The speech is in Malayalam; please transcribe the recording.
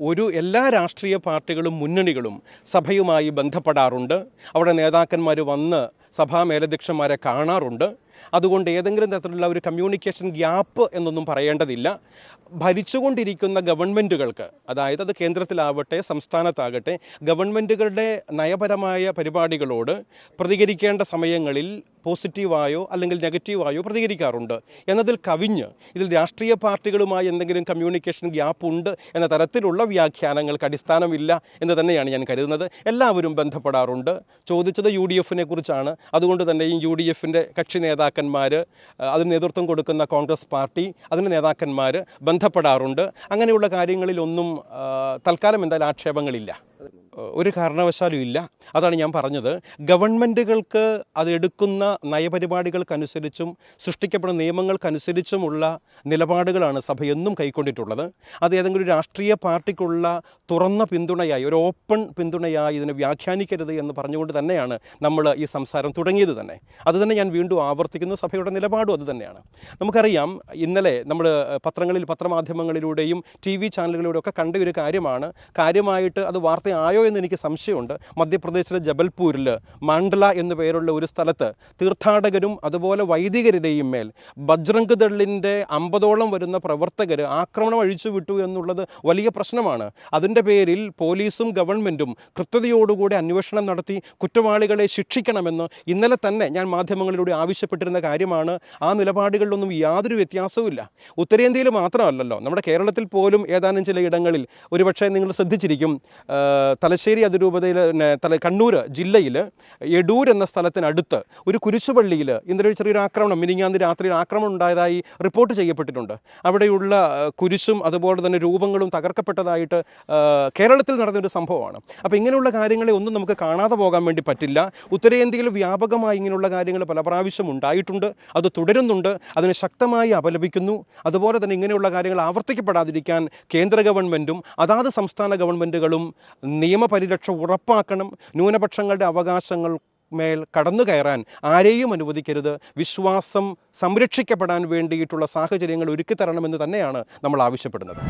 ഒരു എല്ലാ രാഷ്ട്രീയ പാർട്ടികളും മുന്നണികളും സഭയുമായി ബന്ധപ്പെടാറുണ്ട്. അവിടെ നേതാക്കന്മാർ വന്ന് സഭാ മേലധ്യക്ഷന്മാരെ കാണാറുണ്ട്. അതുകൊണ്ട് ഏതെങ്കിലും തരത്തിലുള്ള ഒരു കമ്മ്യൂണിക്കേഷൻ ഗ്യാപ്പ് എന്നൊന്നും പറയേണ്ടതില്ല. ഭരിച്ചുകൊണ്ടിരിക്കുന്ന ഗവൺമെന്റുകൾക്ക് അതായത് അത് കേന്ദ്രത്തിലാവട്ടെ സംസ്ഥാനത്താകട്ടെ ഗവൺമെന്റുകളുടെ നയപരമായ പരിപാടികളോട് പ്രതികരിക്കേണ്ട സമയങ്ങളിൽ പോസിറ്റീവായോ അല്ലെങ്കിൽ നെഗറ്റീവായോ പ്രതികരിക്കാറുണ്ട്. എന്നതിൽ കവിഞ്ഞ് ഇതിൽ രാഷ്ട്രീയ പാർട്ടികളുമായി എന്തെങ്കിലും കമ്മ്യൂണിക്കേഷൻ ഗ്യാപ്പ് ഉണ്ട് എന്ന തരത്തിലുള്ള വ്യാഖ്യാനങ്ങൾക്ക് അടിസ്ഥാനമില്ല എന്ന് തന്നെയാണ് ഞാൻ കരുതുന്നത്. എല്ലാവരും ബന്ധപ്പെടാറുണ്ട്. ചോദിച്ചത് യു ഡി എഫിനെ കുറിച്ചാണ്. അതുകൊണ്ട് തന്നെ ഈ യു ഡി എഫിന്റെ കക്ഷി നേതാക്കന്മാർ അതിന് നേതൃത്വം കൊടുക്കുന്ന കോൺഗ്രസ് പാർട്ടി അതിന്റെ നേതാക്കന്മാർ ബന്ധപ്പെടാറുണ്ട്. അങ്ങനെയുള്ള കാര്യങ്ങളിലൊന്നും തൽക്കാലം എന്തായാലും ആക്ഷേപങ്ങളില്ല. ഒരു കാരണവശാലും ഇല്ല. അതാണ് ഞാൻ പറഞ്ഞത്. ഗവൺമെന്റുകൾക്ക് അത് എടുക്കുന്ന നയപരിപാടികൾക്കനുസരിച്ചും സൃഷ്ടിക്കപ്പെടുന്ന നിയമങ്ങൾക്കനുസരിച്ചുമുള്ള നിലപാടുകളാണ് സഭ എന്നും കൈക്കൊണ്ടിട്ടുള്ളത്. അത് ഏതെങ്കിലും ഒരു രാഷ്ട്രീയ പാർട്ടിക്കുള്ള തുറന്ന പിന്തുണയായി ഒരു ഓപ്പൺ പിന്തുണയായി ഇതിനെ വ്യാഖ്യാനിക്കരുത് എന്ന് പറഞ്ഞുകൊണ്ട് തന്നെയാണ് നമ്മൾ ഈ സംസാരം തുടങ്ങിയത് തന്നെ. അതുതന്നെ ഞാൻ വീണ്ടും ആവർത്തിക്കുന്നു. സഭയുടെ നിലപാടും അതുതന്നെയാണ് നമുക്കറിയാം ഇന്നലെ നമ്മൾ പത്രങ്ങളിൽ പത്രമാധ്യമങ്ങളിലൂടെയും ടി വി ചാനലുകളിലൂടെ ഒക്കെ കണ്ട ഒരു കാര്യമാണ്. കാര്യമായിട്ട് അത് വാർത്തയായോ എന്ന് എനിക്ക് സംശയമുണ്ട്. മധ്യപ്രദേശിലെ ജബൽപൂരിൽ മണ്ഡല എന്നു പേരുള്ള ഒരു സ്ഥലത്ത് തീർത്ഥാടകരും അതുപോലെ വൈദികരുടെയും മേൽ ബജ്രംഗ് ദളിന്റെ അമ്പതോളം വരുന്ന പ്രവർത്തകർ ആക്രമണം അഴിച്ചു വിട്ടു എന്നുള്ളത് വലിയ പ്രശ്നമാണ്. അതിന്റെ പേരിൽ പോലീസും ഗവൺമെന്റും കൃത്യതയോടുകൂടി അന്വേഷണം നടത്തി കുറ്റവാളികളെ ശിക്ഷിക്കണമെന്ന് ഇന്നലെ തന്നെ ഞാൻ മാധ്യമങ്ങളിലൂടെ ആവശ്യപ്പെട്ടിരുന്ന കാര്യമാണ്. ആ നിലപാടുകളിലൊന്നും യാതൊരു വ്യത്യാസവുമില്ല ഉത്തരേന്ത്യയിൽ മാത്രമല്ലല്ലോ നമ്മുടെ കേരളത്തിൽ പോലും ഏതാനും ചില ഇടങ്ങളിൽ ഒരുപക്ഷെ നിങ്ങൾ ശ്രദ്ധിച്ചിരിക്കും. ആ, തലശ്ശേരി അതിരൂപതയിൽ തല കണ്ണൂർ ജില്ലയിൽ എടൂർ എന്ന സ്ഥലത്തിനടുത്ത് ഒരു കുരിശുപള്ളിയിൽ ഇന്നലെ ചെറിയൊരു ആക്രമണം മിനിങ്ങാന്ന് രാത്രിയിൽ ആക്രമണം ഉണ്ടായതായി റിപ്പോർട്ട് ചെയ്യപ്പെട്ടിട്ടുണ്ട്. അവിടെയുള്ള കുരിശും അതുപോലെ തന്നെ രൂപങ്ങളും തകർക്കപ്പെട്ടതായിട്ട് കേരളത്തിൽ നടന്നൊരു സംഭവമാണ്. അപ്പോൾ ഇങ്ങനെയുള്ള കാര്യങ്ങളെ ഒന്നും നമുക്ക് കാണാതെ പോകാൻ വേണ്ടി പറ്റില്ല. ഉത്തരേന്ത്യയിൽ വ്യാപകമായി ഇങ്ങനെയുള്ള കാര്യങ്ങൾ പല പ്രാവശ്യം ഉണ്ടായിട്ടുണ്ട്. അത് തുടരുന്നുണ്ട്. അതിനെ ശക്തമായി അപലപിക്കുന്നു. അതുപോലെ തന്നെ ഇങ്ങനെയുള്ള കാര്യങ്ങൾ ആവർത്തിക്കപ്പെടാതിരിക്കാൻ കേന്ദ്ര ഗവൺമെന്റും അതാത് സംസ്ഥാന ഗവൺമെന്റുകളും നിയമപരിരക്ഷ ഉറപ്പാക്കണം. ന്യൂനപക്ഷങ്ങളുടെ അവകാശങ്ങൾ മേൽ കടന്നു കയറാൻ ആരെയും അനുവദിക്കരുത്. വിശ്വാസം സംരക്ഷിക്കപ്പെടാൻ വേണ്ടിയിട്ടുള്ള സാഹചര്യങ്ങൾ ഒരുക്കി തരണമെന്ന് തന്നെയാണ് നമ്മൾ ആവശ്യപ്പെടുന്നത്.